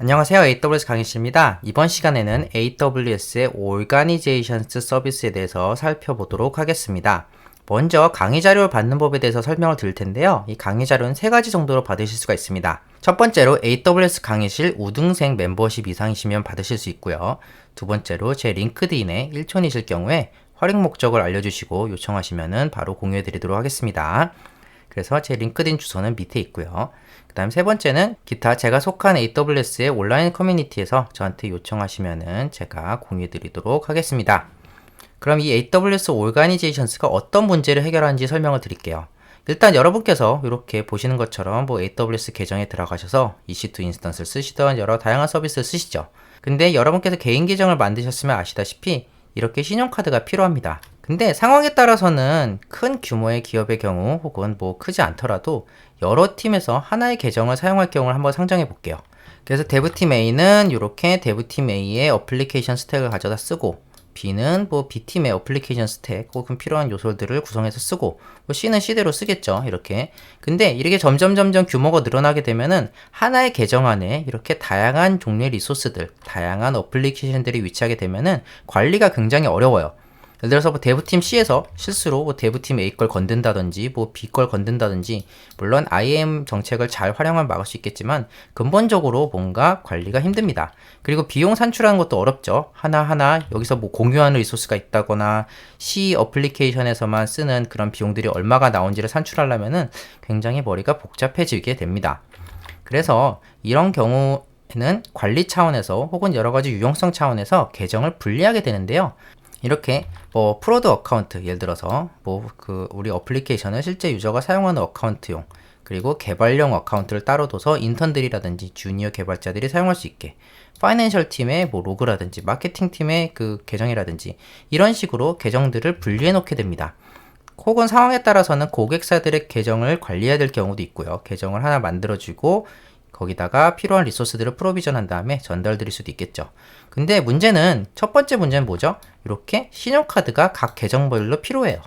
안녕하세요. AWS 강희씨입니다. 이번 시간에는 AWS의 Organizations 서비스에 대해서 살펴보도록 하겠습니다. 먼저 강의 자료를 받는 법에 대해서 설명을 드릴 텐데요. 이 강의 자료는 세 가지 정도로 받으실 수가 있습니다. 첫 번째로 AWS 강의실 우등생 멤버십 이상이시면 받으실 수 있고요. 두 번째로 제 링크드인에 1촌이실 경우에 활용 목적을 알려주시고 요청하시면 바로 공유해 드리도록 하겠습니다. 그래서 제 링크드인 주소는 밑에 있고요. 그 다음 세 번째는 기타 제가 속한 AWS의 온라인 커뮤니티에서 저한테 요청하시면은 제가 공유해 드리도록 하겠습니다. 그럼 이 AWS 오가니제이션스가 어떤 문제를 해결하는지 설명을 드릴게요. 일단 여러분께서 이렇게 보시는 것처럼 뭐 AWS 계정에 들어가셔서 EC2 인스턴스를 쓰시던 여러 다양한 서비스를 쓰시죠. 근데 여러분께서 개인 계정을 만드셨으면 아시다시피 이렇게 신용카드가 필요합니다. 근데 상황에 따라서는 큰 규모의 기업의 경우 혹은 뭐 크지 않더라도 여러 팀에서 하나의 계정을 사용할 경우를 한번 상정해 볼게요. 그래서 데브팀 A는 이렇게 데브팀 A의 어플리케이션 스택을 가져다 쓰고 B는 뭐 B팀의 어플리케이션 스택 혹은 필요한 요소들을 구성해서 쓰고 뭐 C는 C대로 쓰겠죠 이렇게. 근데 이렇게 점점 점점 규모가 늘어나게 되면은 하나의 계정 안에 이렇게 다양한 종류의 리소스들 다양한 어플리케이션들이 위치하게 되면은 관리가 굉장히 어려워요 예를 들어서 뭐 대부팀 C에서 실수로 뭐 대부팀 A 걸 건든다든지 뭐 B 걸 건든다든지 물론 IAM 정책을 잘 활용하면 막을 수 있겠지만 근본적으로 뭔가 관리가 힘듭니다. 그리고 비용 산출하는 것도 어렵죠. 하나하나 여기서 뭐 공유하는 리소스가 있다거나 C 어플리케이션에서만 쓰는 그런 비용들이 얼마가 나온지를 산출하려면은 굉장히 머리가 복잡해지게 됩니다. 그래서 이런 경우에는 관리 차원에서 혹은 여러 가지 유용성 차원에서 계정을 분리하게 되는데요. 이렇게 뭐 프로드 어카운트 예를 들어서 뭐 그 우리 어플리케이션을 실제 유저가 사용하는 어카운트용 그리고 개발용 어카운트를 따로 둬서 인턴들이라든지 주니어 개발자들이 사용할 수 있게 파이낸셜 팀의 뭐 로그라든지 마케팅 팀의 그 계정이라든지 이런 식으로 계정들을 분리해 놓게 됩니다. 혹은 상황에 따라서는 고객사들의 계정을 관리해야 될 경우도 있고요. 계정을 하나 만들어주고 거기다가 필요한 리소스들을 프로비전한 다음에 전달 드릴 수도 있겠죠. 근데 문제는 첫 번째 문제는 뭐죠? 이렇게 신용카드가 각 계정별로 필요해요.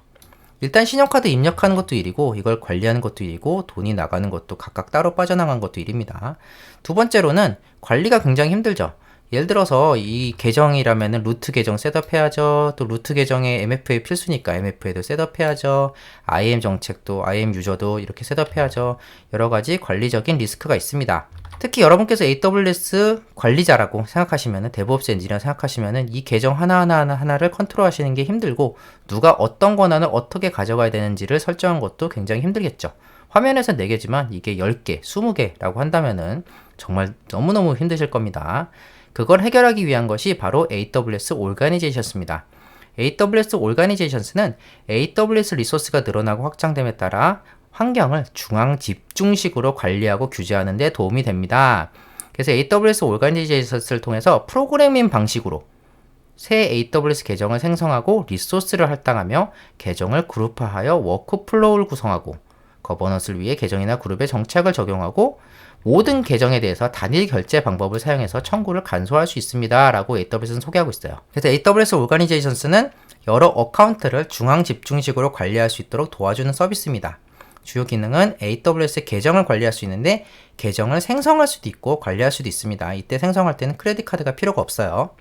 일단 신용카드 입력하는 것도 일이고 이걸 관리하는 것도 일이고 돈이 나가는 것도 각각 따로 빠져나간 것도 일입니다. 두 번째로는 관리가 굉장히 힘들죠. 예를 들어서 이 계정이라면은 루트 계정 셋업해야죠. 또 루트 계정에 MFA 필수니까 MFA도 셋업해야죠. IAM 정책도 IAM 유저도 이렇게 셋업해야죠. 여러 가지 관리적인 리스크가 있습니다. 특히 여러분께서 AWS 관리자라고 생각하시면은 데브옵스 엔지니어 생각하시면은 이 계정 하나하나 하나를 컨트롤 하시는 게 힘들고 누가 어떤 권한을 어떻게 가져가야 되는지를 설정한 것도 굉장히 힘들겠죠. 화면에서 4개지만 이게 10개, 20개라고 한다면은 정말 너무너무 힘드실 겁니다. 그걸 해결하기 위한 것이 바로 AWS Organizations입니다. AWS Organizations는 AWS 리소스가 늘어나고 확장됨에 따라 환경을 중앙 집중식으로 관리하고 규제하는 데 도움이 됩니다. 그래서 AWS Organizations를 통해서 프로그래밍 방식으로 새 AWS 계정을 생성하고 리소스를 할당하며 계정을 그룹화하여 워크플로우를 구성하고 거버넌스를 위해 계정이나 그룹에 정책을 적용하고 모든 계정에 대해서 단일 결제 방법을 사용해서 청구를 간소화할 수 있습니다. 라고 AWS는 소개하고 있어요. 그래서 AWS 오가니제이션스는 여러 어카운트를 중앙 집중식으로 관리할 수 있도록 도와주는 서비스입니다. 주요 기능은 AWS 계정을 관리할 수 있는데 계정을 생성할 수도 있고 관리할 수도 있습니다. 이때 생성할 때는 크레딧 카드가 필요가 없어요.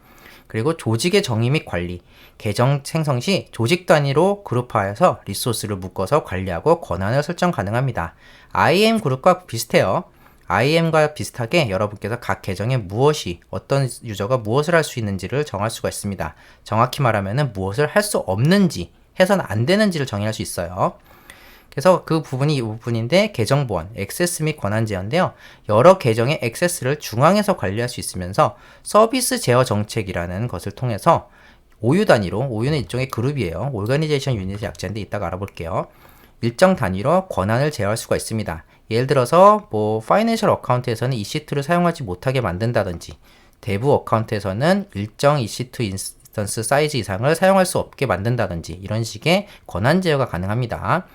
그리고 조직의 정의 및 관리, 계정 생성 시 조직 단위로 그룹화해서 리소스를 묶어서 관리하고 권한을 설정 가능합니다. IAM 그룹과 비슷해요. IAM과 비슷하게 여러분께서 각 계정에 무엇이 어떤 유저가 무엇을 할 수 있는지를 정할 수가 있습니다. 정확히 말하면 무엇을 할 수 없는지 해서는 안 되는지를 정의할 수 있어요. 그래서 그 부분이 이 부분인데 계정 보안, 액세스 및 권한 제어인데요. 여러 계정의 액세스를 중앙에서 관리할 수 있으면서 서비스 제어 정책이라는 것을 통해서 오유 단위로, 오유는 일종의 그룹이에요. 오가니제이션 유닛의 약자인데 이따가 알아볼게요. 일정 단위로 권한을 제어할 수가 있습니다. 예를 들어서 뭐 파이낸셜 어카운트에서는 EC2를 사용하지 못하게 만든다든지 대부 어카운트에서는 일정 EC2 인스턴스 사이즈 이상을 사용할 수 없게 만든다든지 이런 식의 권한 제어가 가능합니다.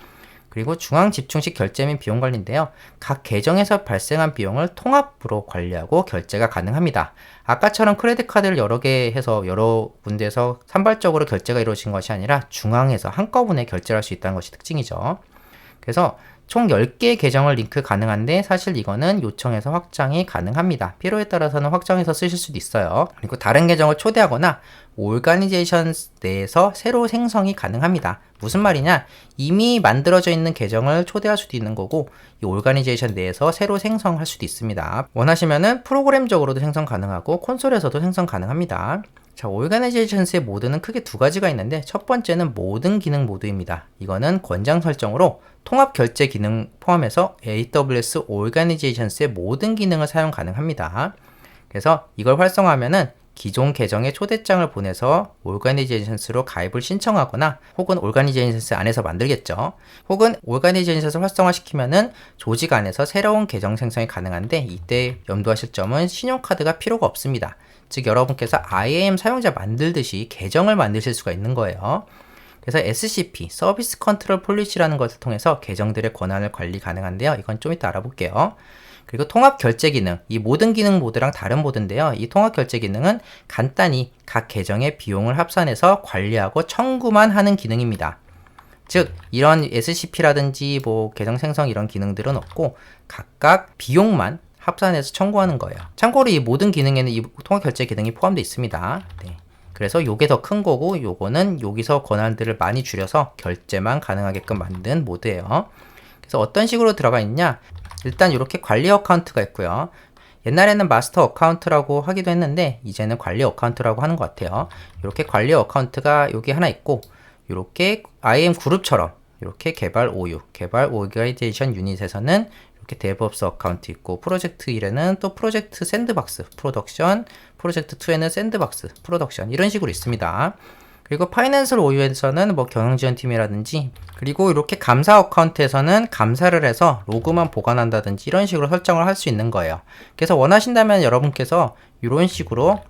그리고 중앙 집중식 결제 및 비용 관리인데요. 각 계정에서 발생한 비용을 통합으로 관리하고 결제가 가능합니다. 아까처럼 크레딧 카드를 여러 개 해서 여러 군데에서 산발적으로 결제가 이루어진 것이 아니라 중앙에서 한꺼번에 결제할 수 있다는 것이 특징이죠. 그래서 총 10개의 계정을 링크 가능한데 사실 이거는 요청해서 확장이 가능합니다. 필요에 따라서는 확장해서 쓰실 수도 있어요. 그리고 다른 계정을 초대하거나 오르가니제이션 내에서 새로 생성이 가능합니다. 무슨 말이냐? 이미 만들어져 있는 계정을 초대할 수도 있는 거고 이 오르가니제이션 내에서 새로 생성할 수도 있습니다. 원하시면은 프로그램적으로도 생성 가능하고 콘솔에서도 생성 가능합니다. 자, 오르가니제이션스의 모드는 크게 두 가지가 있는데 첫 번째는 모든 기능 모드입니다. 이거는 권장 설정으로 통합 결제 기능 포함해서 AWS 오르가니제이션스의 모든 기능을 사용 가능합니다. 그래서 이걸 활성화하면은 기존 계정에 초대장을 보내서 올가니제이션스로 가입을 신청하거나 혹은 올가니제이션스 안에서 만들겠죠. 혹은 올가니제이션스를 활성화시키면은 조직 안에서 새로운 계정 생성이 가능한데 이때 염두하실 점은 신용카드가 필요가 없습니다. 즉 여러분께서 IAM 사용자 만들듯이 계정을 만드실 수가 있는 거예요. 그래서 SCP, 서비스 컨트롤 폴리시라는 것을 통해서 계정들의 권한을 관리 가능한데요. 이건 좀 이따 알아볼게요. 그리고 통합 결제 기능, 이 모든 기능 모드랑 다른 모드인데요. 이 통합 결제 기능은 간단히 각 계정의 비용을 합산해서 관리하고 청구만 하는 기능입니다. 즉, 이런 SCP라든지 뭐 계정 생성 이런 기능들은 없고 각각 비용만 합산해서 청구하는 거예요. 참고로 이 모든 기능에는 이 통합 결제 기능이 포함되어 있습니다. 네. 그래서 요게 더 큰 거고 요거는 여기서 권한들을 많이 줄여서 결제만 가능하게끔 만든 모드예요. 그래서 어떤 식으로 들어가 있냐? 일단 이렇게 관리 어카운트가 있고요. 옛날에는 마스터 어카운트라고 하기도 했는데 이제는 관리 어카운트라고 하는 것 같아요. 이렇게 관리 어카운트가 여기 하나 있고 이렇게 IM 그룹처럼 이렇게 개발 OU, 개발 오가이제이션 유닛에서는 이렇게 데브옵스 어카운트 있고 프로젝트 1에는 또 프로젝트 샌드박스, 프로덕션, 프로젝트 2에는 샌드박스, 프로덕션 이런 식으로 있습니다. 그리고 파이낸셜 OU에서는 뭐 경영지원팀이라든지 그리고 이렇게 감사 어카운트에서는 감사를 해서 로그만 보관한다든지 이런 식으로 설정을 할 수 있는 거예요. 그래서 원하신다면 여러분께서 이런 식으로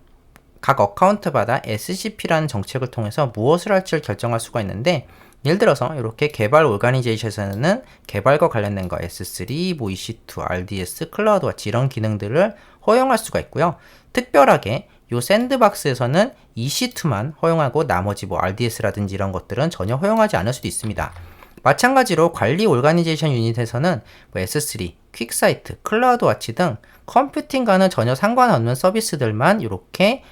각 어카운트마다 SCP라는 정책을 통해서 무엇을 할지를 결정할 수가 있는데 예를 들어서 이렇게 개발 오가니제이션에서는 개발과 관련된 거 S3, 뭐 EC2, RDS, 클라우드와치 이런 기능들을 허용할 수가 있고요. 특별하게 이 샌드박스에서는 EC2만 허용하고 나머지 뭐 RDS라든지 이런 것들은 전혀 허용하지 않을 수도 있습니다. 마찬가지로 관리 오가니제이션 유닛에서는 뭐 S3, 퀵사이트, 클라우드 와치 등 컴퓨팅과는 전혀 상관없는 서비스들만 이렇게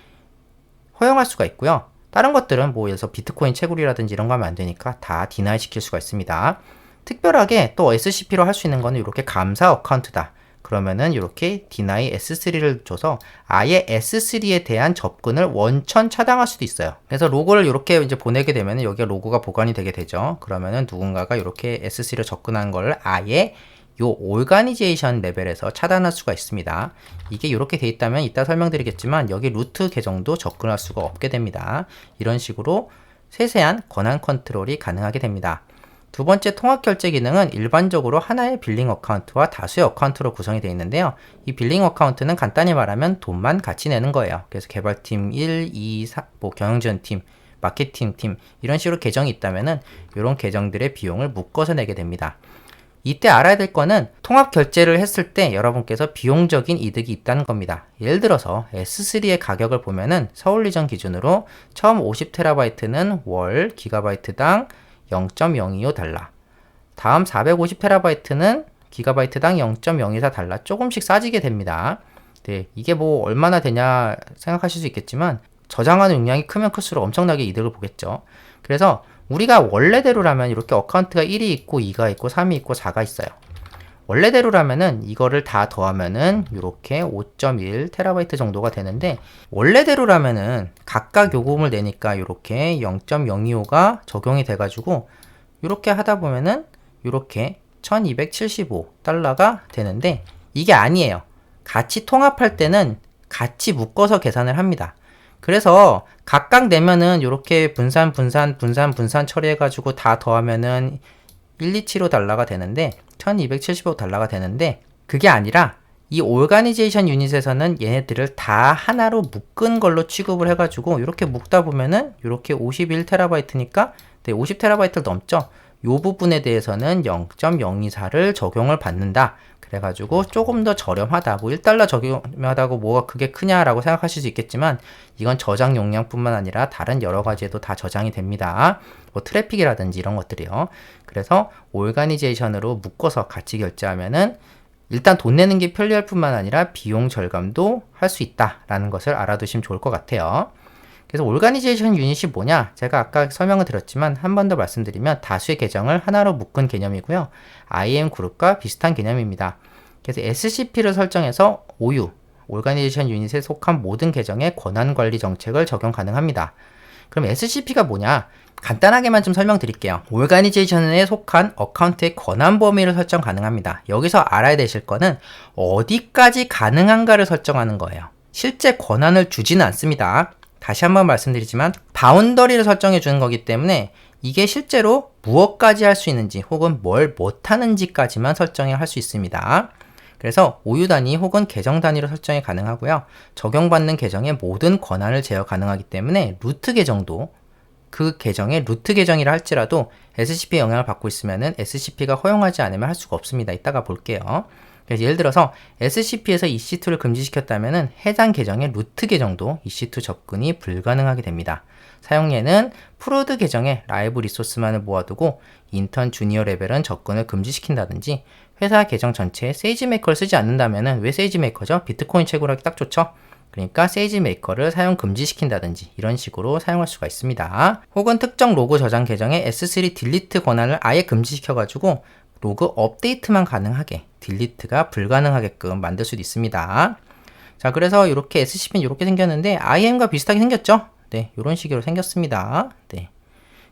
허용할 수가 있고요. 다른 것들은 뭐 들어서 비트코인 채굴이라든지 이런 거 하면 안 되니까 다 디나이 시킬 수가 있습니다. 특별하게 또 SCP로 할 수 있는 거는 이렇게 감사 어카운트다. 그러면은 이렇게 deny S3를 줘서 아예 S3에 대한 접근을 원천 차단할 수도 있어요. 그래서 로고를 이렇게 이제 보내게 되면 여기가 로고가 보관이 되게 되죠. 그러면은 누군가가 이렇게 S3로 접근한 걸 아예 요 오가니제이션 레벨에서 차단할 수가 있습니다. 이게 이렇게 돼 있다면 이따 설명드리겠지만 여기 루트 계정도 접근할 수가 없게 됩니다. 이런 식으로 세세한 권한 컨트롤이 가능하게 됩니다. 두 번째 통합 결제 기능은 일반적으로 하나의 빌링 어카운트와 다수의 어카운트로 구성이 되어 있는데요. 이 빌링 어카운트는 간단히 말하면 돈만 같이 내는 거예요. 그래서 개발팀 1, 2, 4, 뭐 경영지원팀, 마케팅 팀 이런 식으로 계정이 있다면은 이런 계정들의 비용을 묶어서 내게 됩니다. 이때 알아야 될 거는 통합 결제를 했을 때 여러분께서 비용적인 이득이 있다는 겁니다. 예를 들어서 S3의 가격을 보면은 서울리전 기준으로 처음 50TB는 월 기가바이트당 0.025달러. 다음 450TB는 기가바이트당 0.024달러. 조금씩 싸지게 됩니다. 네, 이게 뭐 얼마나 되냐 생각하실 수 있겠지만 저장하는 용량이 크면 클수록 엄청나게 이득을 보겠죠. 그래서 우리가 원래대로라면 이렇게 어카운트가 1이 있고 2가 있고 3이 있고 4가 있어요. 원래대로라면은 이거를 다 더하면은 이렇게 5.1 테라바이트 정도가 되는데 원래대로라면은 각각 요금을 내니까 이렇게 0.025가 적용이 돼가지고 이렇게 하다 보면은 이렇게 1275달러가 되는데 이게 아니에요. 같이 통합할 때는 같이 묶어서 계산을 합니다. 그래서 각각 내면은 이렇게 분산 분산 분산 분산 처리해가지고 다 더하면은 1275달러가 되는데 1275달러가 되는데 그게 아니라 이 오가니제이션 유닛에서는 얘네들을 다 하나로 묶은 걸로 취급을 해가지고 이렇게 묶다 보면은 이렇게 51테라바이트니까 네, 50테라바이트를 넘죠. 요 부분에 대해서는 0.024를 적용을 받는다. 그래가지고 조금 더 저렴하다. 뭐 1달러 저렴하다고 뭐가 그게 크냐라고 생각하실 수 있겠지만 이건 저장 용량뿐만 아니라 다른 여러 가지에도 다 저장이 됩니다. 뭐 트래픽이라든지 이런 것들이요. 그래서 오르가니제이션으로 묶어서 같이 결제하면은 일단 돈 내는 게 편리할 뿐만 아니라 비용 절감도 할 수 있다라는 것을 알아두시면 좋을 것 같아요. 그래서 오르가니제이션 유닛이 뭐냐? 제가 아까 설명을 드렸지만 한 번 더 말씀드리면 다수의 계정을 하나로 묶은 개념이고요. IAM 그룹과 비슷한 개념입니다. 그래서 SCP를 설정해서 OU, 오르가니제이션 유닛에 속한 모든 계정의 권한 관리 정책을 적용 가능합니다. 그럼 SCP가 뭐냐? 간단하게만 좀 설명드릴게요. 오르가니제이션에 속한 어카운트의 권한 범위를 설정 가능합니다. 여기서 알아야 되실 거는 어디까지 가능한가를 설정하는 거예요. 실제 권한을 주지는 않습니다. 다시 한번 말씀드리지만 바운더리를 설정해 주는 거기 때문에 이게 실제로 무엇까지 할 수 있는지 혹은 뭘 못하는지까지만 설정을 할 수 있습니다. 그래서 오유 단위 혹은 계정 단위로 설정이 가능하고요. 적용받는 계정의 모든 권한을 제어 가능하기 때문에 루트 계정도 그 계정의 루트 계정이라 할지라도 SCP 영향을 받고 있으면은 SCP가 허용하지 않으면 할 수가 없습니다. 이따가 볼게요. 예를 들어서 SCP에서 EC2를 금지시켰다면은 해당 계정의 루트 계정도 EC2 접근이 불가능하게 됩니다. 사용예는 프로드 계정에 라이브 리소스만을 모아두고 인턴 주니어 레벨은 접근을 금지시킨다든지 회사 계정 전체에 세이지 메이커를 쓰지 않는다면은 왜 세이지 메이커죠? 비트코인 채굴하기 딱 좋죠? 그러니까 세이지 메이커를 사용 금지시킨다든지 이런 식으로 사용할 수가 있습니다. 혹은 특정 로그 저장 계정에 S3 딜리트 권한을 아예 금지시켜가지고 로그 업데이트만 가능하게 딜리트가 불가능하게끔 만들 수도 있습니다. 자, 그래서 이렇게 SCP는 이렇게 생겼는데 IAM과 비슷하게 생겼죠? 네, 이런 식으로 생겼습니다. 네.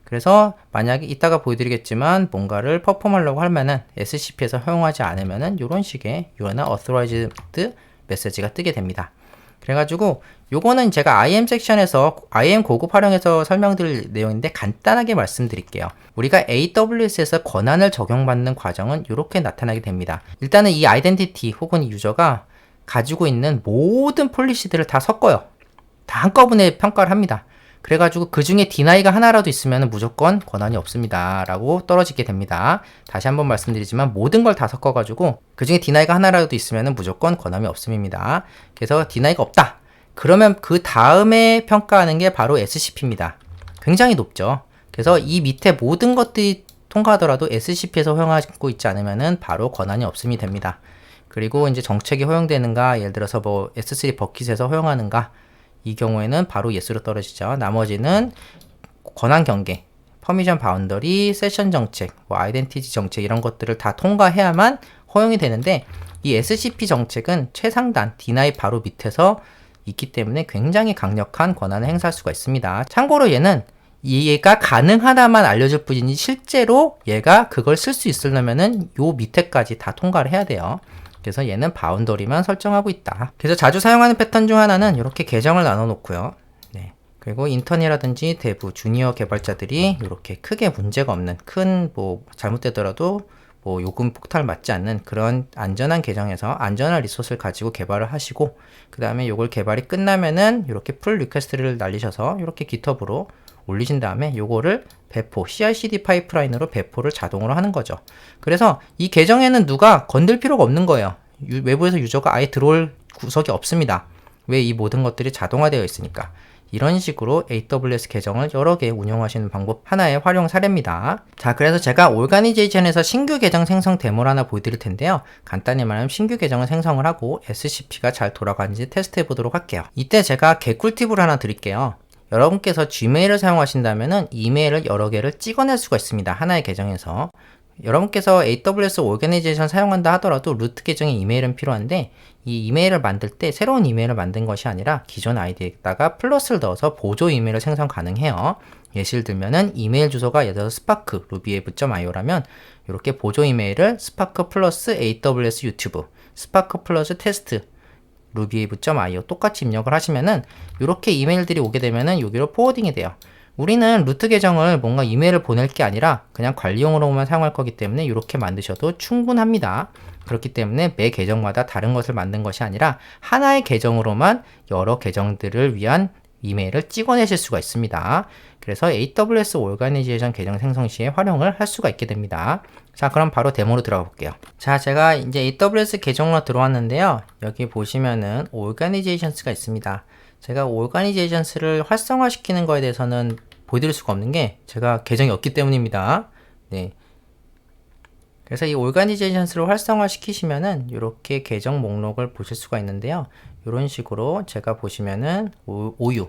그래서 만약에 이따가 보여드리겠지만 뭔가를 퍼폼하려고 하면은 SCP에서 허용하지 않으면은 이런 식의 not authorized 메시지가 뜨게 됩니다. 그래가지고 요거는 제가 IM 섹션에서 IM 고급 활용해서 설명드릴 내용인데 간단하게 말씀드릴게요. 우리가 AWS에서 권한을 적용받는 과정은 이렇게 나타나게 됩니다. 일단은 이 아이덴티티 혹은 이 유저가 가지고 있는 모든 폴리시들을 다 섞어요. 다 한꺼번에 평가를 합니다. 그래가지고 그 중에 디나이가 하나라도 있으면 무조건 권한이 없습니다. 라고 떨어지게 됩니다. 다시 한번 말씀드리지만 모든 걸 다 섞어가지고 그 중에 디나이가 하나라도 있으면 무조건 권한이 없음입니다. 그래서 디나이가 없다. 그러면 그 다음에 평가하는 게 바로 SCP입니다. 굉장히 높죠. 그래서 이 밑에 모든 것들이 통과하더라도 SCP에서 허용하고 있지 않으면 바로 권한이 없음이 됩니다. 그리고 이제 정책이 허용되는가, 예를 들어서 뭐 S3 버킷에서 허용하는가, 이 경우에는 바로 예스로 떨어지죠. 나머지는 권한 경계, 퍼미션 바운더리, 세션 정책, 뭐 아이덴티티 정책 이런 것들을 다 통과해야만 허용이 되는데 이 SCP 정책은 최상단 디나이 바로 밑에서 있기 때문에 굉장히 강력한 권한을 행사할 수가 있습니다. 참고로 얘는 얘가 가능하다만 알려줄 뿐이지 실제로 얘가 그걸 쓸 수 있으려면은 요 밑에까지 다 통과를 해야 돼요. 그래서 얘는 바운더리만 설정하고 있다. 그래서 자주 사용하는 패턴 중 하나는 이렇게 계정을 나눠 놓고요. 네. 그리고 인턴이라든지 대부 주니어 개발자들이 이렇게 크게 문제가 없는 큰 뭐 잘못되더라도 뭐 요금 폭탄을 맞지 않는 그런 안전한 계정에서 안전한 리소스를 가지고 개발을 하시고 그 다음에 요걸 개발이 끝나면은 이렇게 풀 리퀘스트를 날리셔서 이렇게 깃허브로 올리신 다음에 요거를 배포, CI/CD 파이프라인으로 배포를 자동으로 하는 거죠. 그래서 이 계정에는 누가 건들 필요가 없는 거예요. 유, 외부에서 유저가 아예 들어올 구석이 없습니다. 왜 이 모든 것들이 자동화되어 있으니까. 이런 식으로 AWS 계정을 여러 개 운영하시는 방법 하나의 활용 사례입니다. 자, 그래서 제가 오르가니제이션에서 신규 계정 생성 데모를 하나 보여드릴 텐데요. 간단히 말하면 신규 계정을 생성을 하고 SCP가 잘 돌아가는지 테스트해 보도록 할게요. 이때 제가 개꿀팁을 하나 드릴게요. 여러분께서 Gmail을 사용하신다면 이메일을 여러 개를 찍어낼 수가 있습니다. 하나의 계정에서. 여러분께서 AWS 오르가니제이션 사용한다 하더라도 루트 계정의 이메일은 필요한데 이 이메일을 만들 때 새로운 이메일을 만든 것이 아니라 기존 아이디에다가 플러스를 넣어서 보조 이메일을 생성 가능해요. 예시를 들면은 이메일 주소가 예를 들어서 스파크 루비앱.io라면 이렇게 보조 이메일을 스파크 플러스 AWS 유튜브 스파크 플러스 테스트 rubyave.io 똑같이 입력을 하시면은 이렇게 이메일들이 오게 되면은 여기로 포워딩이 돼요. 우리는 루트 계정을 뭔가 이메일을 보낼 게 아니라 그냥 관리용으로만 사용할 거기 때문에 이렇게 만드셔도 충분합니다. 그렇기 때문에 매 계정마다 다른 것을 만든 것이 아니라 하나의 계정으로만 여러 계정들을 위한 이메일을 찍어내실 수가 있습니다. 그래서 AWS 오가니제이션 계정 생성 시에 활용을 할 수가 있게 됩니다. 자, 그럼 바로 데모로 들어가 볼게요. 자, 제가 이제 AWS 계정으로 들어왔는데요. 여기 보시면은 오가니제이션스가 있습니다. 제가 오가니제이션스를 활성화시키는 거에 대해서는 보여드릴 수가 없는 게 제가 계정이 없기 때문입니다. 네. 그래서 이 오가니제이션스를 활성화 시키시면은 이렇게 계정 목록을 보실 수가 있는데요. 이런 식으로 제가 보시면은 오, 유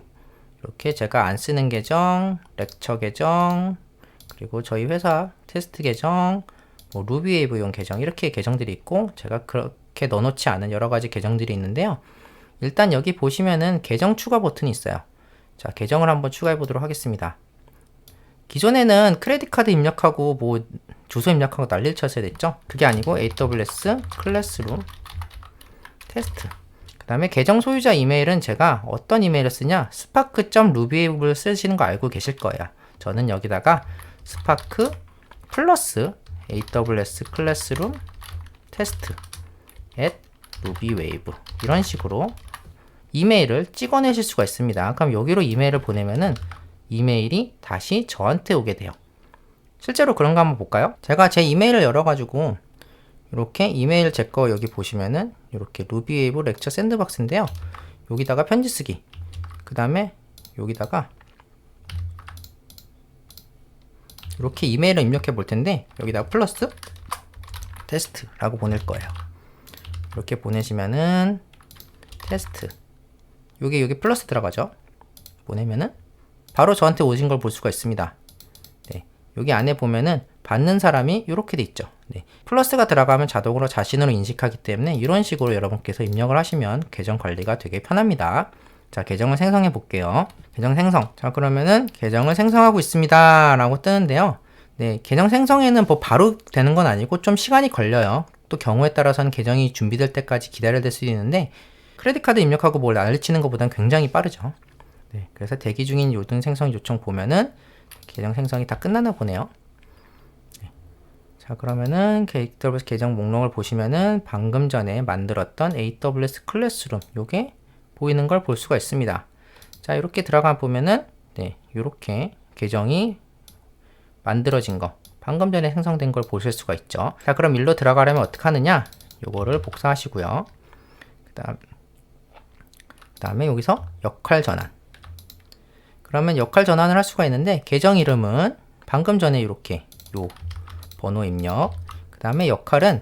이렇게 제가 안 쓰는 계정, 렉처 계정, 그리고 저희 회사 테스트 계정, 뭐 루비웨이브용 계정 이렇게 계정들이 있고 제가 그렇게 넣어놓지 않은 여러 가지 계정들이 있는데요. 일단 여기 보시면은 계정 추가 버튼이 있어요. 자, 계정을 한번 추가해 보도록 하겠습니다. 기존에는 크레딧 카드 입력하고 뭐 주소 입력하고 난리를 쳤어야 됐죠? 그게 아니고 AWS 클래스룸 테스트. 그 다음에 계정 소유자 이메일은 제가 어떤 이메일을 쓰냐? spark.ruby를 쓰시는 거 알고 계실 거예요. 저는 여기다가 spark 플러스 AWS 클래스룸 테스트 at ruby-wave 이런 식으로 이메일을 찍어내실 수가 있습니다. 그럼 여기로 이메일을 보내면은 이메일이 다시 저한테 오게 돼요 실제로 그런 거 한번 볼까요? 제가 제 이메일을 열어가지고 이렇게 이메일 제 거 여기 보시면은 이렇게 루비웨이브 렉처 샌드박스인데요. 여기다가 편지 쓰기. 그 다음에 여기다가 이렇게 이메일을 입력해 볼 텐데 여기다가 플러스 테스트라고 보낼 거예요. 이렇게 보내시면은 테스트. 여기 여기 플러스 들어가죠. 보내면은 바로 저한테 오신 걸 볼 수가 있습니다. 여기 안에 보면은 받는 사람이 이렇게 돼 있죠. 네. 플러스가 들어가면 자동으로 자신으로 인식하기 때문에 이런 식으로 여러분께서 입력을 하시면 계정 관리가 되게 편합니다. 자, 계정을 생성해 볼게요. 계정 생성. 자, 그러면은 계정을 생성하고 있습니다. 라고 뜨는데요. 네, 계정 생성에는 뭐 바로 되는 건 아니고 좀 시간이 걸려요. 또 경우에 따라서는 계정이 준비될 때까지 기다려야 될 수도 있는데 크레딧 카드 입력하고 뭘 알리치는 것보다는 굉장히 빠르죠. 네, 그래서 대기 중인 요등 생성 요청 보면은 계정 생성이 다 끝났나 보네요. 네. 자 그러면은 AWS 계정 목록을 보시면은 방금 전에 만들었던 AWS 클래스룸 요게 보이는 걸 볼 수가 있습니다. 자 이렇게 들어가 보면은 네 이렇게 계정이 만들어진 거 방금 전에 생성된 걸 보실 수가 있죠. 자 그럼 일로 들어가려면 어떻게 하느냐 요거를 복사하시고요. 그 다음 그 다음에 여기서 역할 전환 그러면 역할 전환을 할 수가 있는데 계정 이름은 방금 전에 이렇게 요 번호 입력. 그 다음에 역할은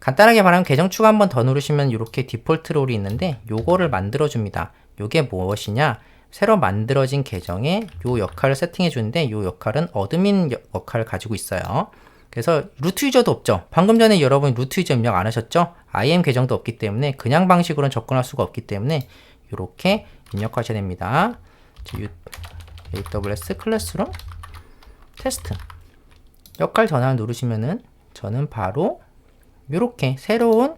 간단하게 말하면 계정 추가 한 번 더 누르시면 이렇게 디폴트 롤이 있는데 요거를 만들어 줍니다. 요게 무엇이냐? 새로 만들어진 계정에 요 역할을 세팅해 주는데 요 역할은 어드민 역할을 가지고 있어요. 그래서 루트 유저도 없죠? 방금 전에 여러분이 루트 유저 입력 안 하셨죠? IM 계정도 없기 때문에 그냥 방식으로는 접근할 수가 없기 때문에 이렇게 입력하셔야 됩니다 AWS 클래스룸 테스트 역할 전환을 누르시면은 저는 바로 이렇게 새로운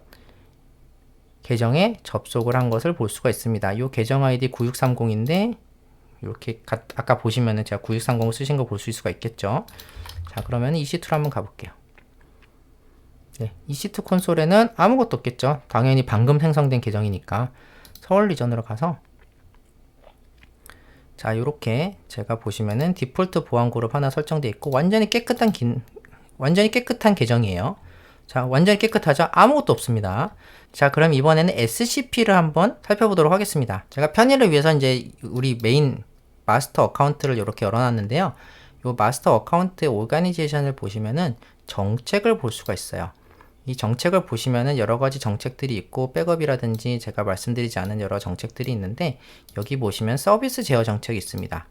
계정에 접속을 한 것을 볼 수가 있습니다. 이 계정 아이디 9630인데 이렇게 가, 아까 보시면은 제가 9630을 쓰신 거볼 수가 있겠죠. 자 그러면 EC2로 한번 가볼게요. 네, EC2 콘솔에는 아무것도 없겠죠. 당연히 방금 생성된 계정이니까 서울 리전으로 가서 자, 이렇게 제가 보시면은 디폴트 보안 그룹 하나 설정되어 있고 완전히 깨끗한 긴 완전히 깨끗한 계정이에요. 자, 완전히 깨끗하죠? 아무것도 없습니다. 자, 그럼 이번에는 SCP를 한번 살펴보도록 하겠습니다. 제가 편의를 위해서 이제 우리 메인 마스터 어카운트를 이렇게 열어놨는데요. 이 마스터 어카운트의 오가니제이션을 보시면은 정책을 볼 수가 있어요. 이 정책을 보시면은 여러 가지 정책들이 있고 백업이라든지 제가 말씀드리지 않은 여러 정책들이 있는데 여기 보시면 서비스 제어 정책이 있습니다.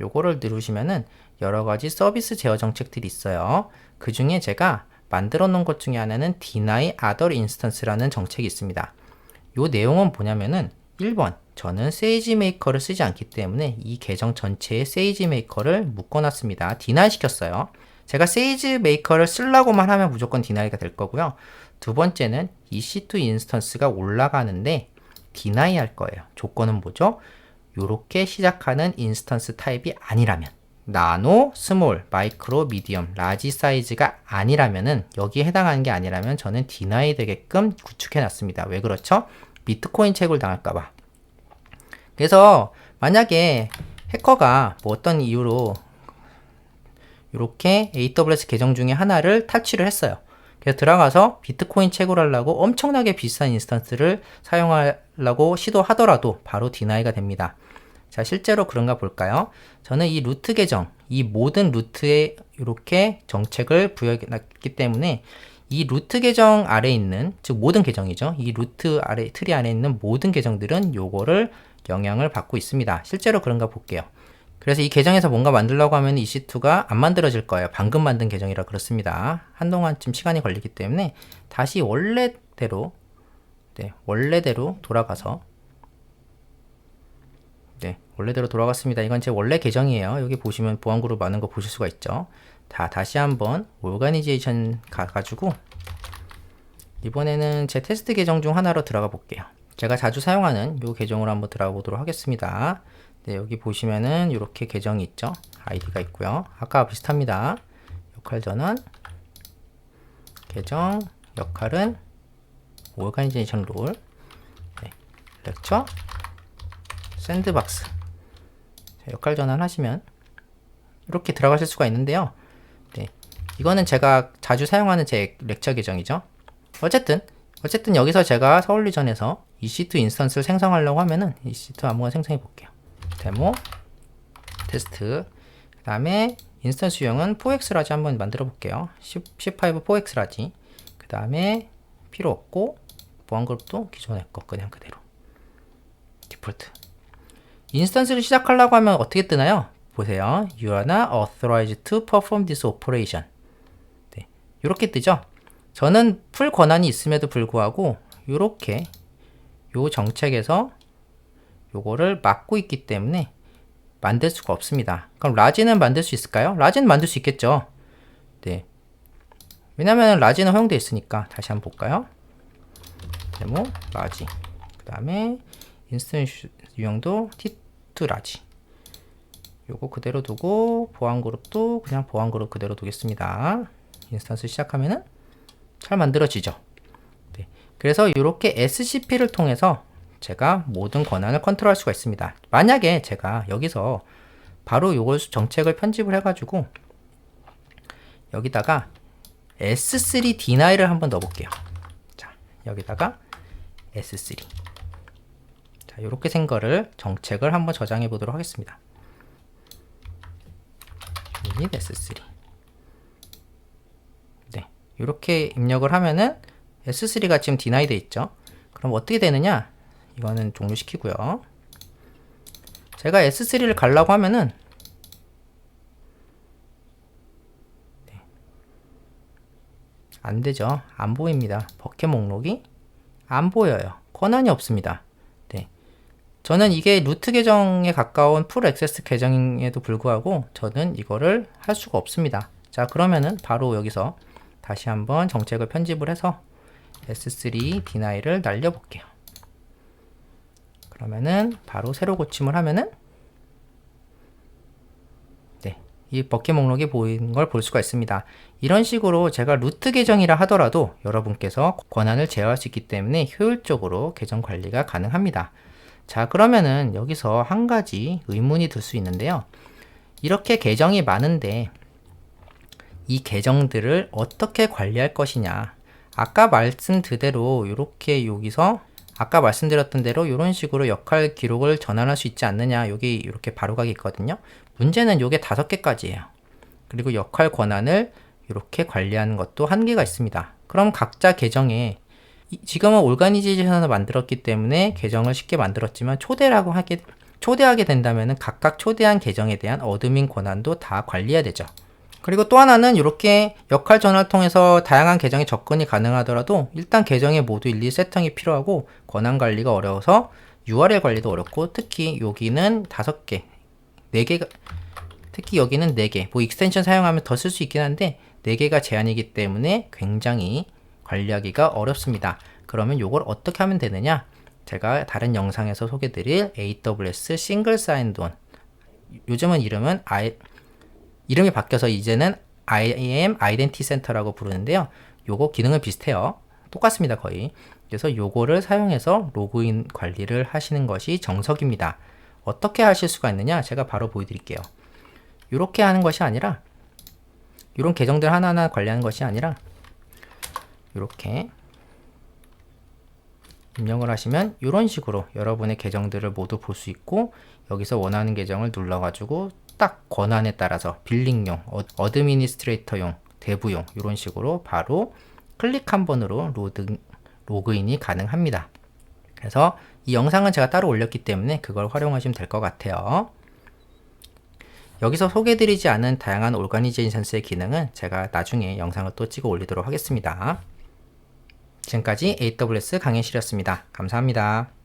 요거를 누르시면은 여러 가지 서비스 제어 정책들이 있어요. 그 중에 제가 만들어 놓은 것 중에 하나는 deny other instance라는 정책이 있습니다. 요 내용은 뭐냐면은 1번 저는 세이지 메이커를 쓰지 않기 때문에 이 계정 전체에 세이지 메이커를 묶어놨습니다. deny 시켰어요. 제가 세이지 메이커를 쓰려고만 하면 무조건 디나이가 될 거고요. 두 번째는 EC2 인스턴스가 올라가는데 디나이 할 거예요. 조건은 뭐죠? 이렇게 시작하는 인스턴스 타입이 아니라면 나노, 스몰, 마이크로, 미디엄, 라지 사이즈가 아니라면은 여기에 해당하는 게 아니라면 저는 디나이 되게끔 구축해 놨습니다. 왜 그렇죠? 비트코인 채굴 당할까 봐. 그래서 만약에 해커가 뭐 어떤 이유로 이렇게 AWS 계정 중에 하나를 탈취를 했어요. 그래서 들어가서 비트코인 채굴 하려고 엄청나게 비싼 인스턴스를 사용하려고 시도하더라도 바로 디나이가 됩니다. 자, 실제로 그런가 볼까요? 저는 이 루트 계정, 이 모든 루트에 이렇게 정책을 부여했기 때문에 이 루트 계정 아래 있는, 즉 모든 계정이죠. 이 루트 아래, 트리 안에 있는 모든 계정들은 요거를 영향을 받고 있습니다. 실제로 그런가 볼게요. 그래서 이 계정에서 뭔가 만들려고 하면 EC2가 안 만들어질 거예요. 방금 만든 계정이라 그렇습니다. 한동안쯤 시간이 걸리기 때문에 다시 원래대로, 네, 원래대로 돌아가서 네, 원래대로 돌아갔습니다. 이건 제 원래 계정이에요. 여기 보시면 보안그룹 많은 거 보실 수가 있죠. 다 다시 한번 오가니제이션 가가지고 이번에는 제 테스트 계정 중 하나로 들어가 볼게요. 제가 자주 사용하는 이 계정으로 한번 들어가 보도록 하겠습니다. 네, 여기 보시면은 이렇게 계정이 있죠. 아이디가 있고요. 아까 비슷합니다. 역할 전환, 계정, 역할은 오가니제이션 롤, 네, 렉처, 샌드박스. 자, 역할 전환 하시면 이렇게 들어가실 수가 있는데요. 네, 이거는 제가 자주 사용하는 제 렉처 계정이죠. 어쨌든 어쨌든 여기서 제가 서울리전에서 EC2 인스턴스를 생성하려고 하면은 EC2 아무거나 생성해 볼게요. 데모 테스트 그 다음에 인스턴스 유형은 4x라지 한번 만들어 볼게요. 15 4x라지 그 다음에 필요 없고 보안 그룹도 기존의 거 그냥 그대로 디폴트 인스턴스를 시작하려고 하면 어떻게 뜨나요? 보세요. You are not authorized to perform this operation. 네, 이렇게 뜨죠. 저는 풀 권한이 있음에도 불구하고 이렇게 요 정책에서 요거를 막고 있기 때문에 만들 수가 없습니다. 그럼 라지는 만들 수 있을까요? 라지는 만들 수 있겠죠. 네. 왜냐면 라지는 허용되어 있으니까 다시 한번 볼까요? 데모 라지. 그 다음에 인스턴스 유형도 T2 라지. 요거 그대로 두고 보안 그룹도 그냥 보안 그룹 그대로 두겠습니다. 인스턴스 시작하면은 잘 만들어지죠. 네. 그래서 이렇게 SCP를 통해서 제가 모든 권한을 컨트롤할 수가 있습니다. 만약에 제가 여기서 바로 이걸 정책을 편집을 해가지고 여기다가 S3 denial을 한번 넣어볼게요. 자, 여기다가 S3. 자, 이렇게 생 거를 정책을 한번 저장해 보도록 하겠습니다. 유닛 S3. 네, 이렇게 입력을 하면은 S3가 지금 deny 돼 있죠. 그럼 어떻게 되느냐? 이거는 종료시키고요. 제가 S3를 가려고 하면은 네. 안 되죠. 안 보입니다. 버켓 목록이 안 보여요. 권한이 없습니다. 네. 저는 이게 루트 계정에 가까운 풀 액세스 계정에도 불구하고 저는 이거를 할 수가 없습니다. 자, 그러면은 바로 여기서 다시 한번 정책을 편집을 해서 S3 denial을 날려볼게요. 그러면은 바로 새로 고침을 하면은 네, 이 버킷 목록이 보이는 걸볼 수가 있습니다. 이런 식으로 제가 루트 계정이라 하더라도 여러분께서 권한을 제어할 수 있기 때문에 효율적으로 계정 관리가 가능합니다. 자, 그러면은 여기서 한 가지 의문이 들 수 있는데요. 이렇게 계정이 많은데 이 계정들을 어떻게 관리할 것이냐. 아까 말씀드린 대로 이렇게 여기서 아까 말씀드렸던 대로 이런 식으로 역할 기록을 전환할 수 있지 않느냐 여기 이렇게 바로가기 있거든요. 문제는 요게 다섯 개까지예요. 그리고 역할 권한을 이렇게 관리하는 것도 한계가 있습니다. 그럼 각자 계정에 지금은 올가니제이션을 만들었기 때문에 계정을 쉽게 만들었지만 초대라고 하게 초대하게 된다면 각각 초대한 계정에 대한 어드민 권한도 다 관리해야 되죠 그리고 또 하나는 이렇게 역할 전환을 통해서 다양한 계정에 접근이 가능하더라도 일단 계정에 모두 일일이 세팅이 필요하고 권한 관리가 어려워서 URL 관리도 어렵고 특히 여기는 다섯 개, 네 개가 특히 여기는 네 개. 뭐 익스텐션 사용하면 더 쓸 수 있긴 한데 네 개가 제한이기 때문에 굉장히 관리하기가 어렵습니다. 그러면 이걸 어떻게 하면 되느냐? 제가 다른 영상에서 소개드릴 AWS 싱글 사인돈 요즘은 이름은 I 이름이 바뀌어서 이제는 IAM Identity Center라고 부르는데요. 요거 기능은 비슷해요. 똑같습니다, 거의. 그래서 요거를 사용해서 로그인 관리를 하시는 것이 정석입니다. 어떻게 하실 수가 있느냐? 제가 바로 보여드릴게요. 이렇게 하는 것이 아니라 이런 계정들 하나하나 관리하는 것이 아니라 이렇게 입력을 하시면 이런 식으로 여러분의 계정들을 모두 볼 수 있고 여기서 원하는 계정을 눌러가지고 딱 권한에 따라서 빌링용, 어- 어드미니스트레이터용, 대부용 이런 식으로 바로 클릭 한 번으로 로드, 로그인이 가능합니다. 그래서 이 영상은 제가 따로 올렸기 때문에 그걸 활용하시면 될 것 같아요. 여기서 소개해드리지 않은 다양한 오가니제이션스의 기능은 제가 나중에 영상을 또 찍어 올리도록 하겠습니다. 지금까지 AWS 강의실이었습니다. 감사합니다.